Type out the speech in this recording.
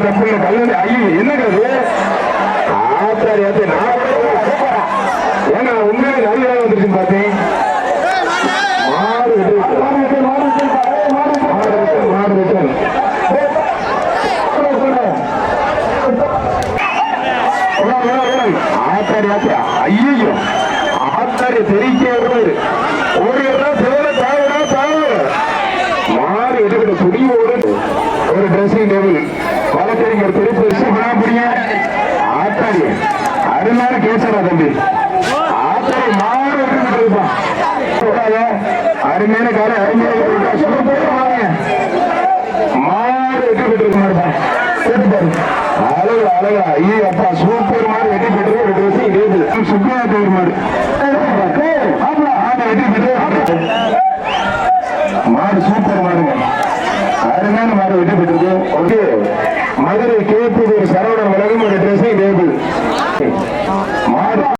மேல கல்லூரி ஐயோ என்னங்க அது நான் ஏன்னா உண்மையிலே நல்ல வந்துருச்சு பார்த்தேன். மாடு வெற்றி ஐயோ வருவாரு தாவடா மாறி எடுக்கிற துணியோடு ஒரு ட்ரெஸ்ஸிங் டேபிள் வழக்கறிஞர் திருப்பி பண்ண முடியும் ஆத்தாடி அருமையான கேசரா தம்பி. ஆத்தாடி மாறும் இருப்பான் அருமையான கால அருமையான இருக்கா. மாடு அழகு அழகா. ஐயோ அப்பா சூப்பர் மாதிரி வெட்டி பெற்று ஒரு ட்ரெஸ்ஸிங் மாதிரி ஆமா ஆமா வெட்டி பெற்று மாடு சூப்பர் மாடுங்க அருமையான மாடு விட்டு ஓகே. மதுரை கேப்பூர்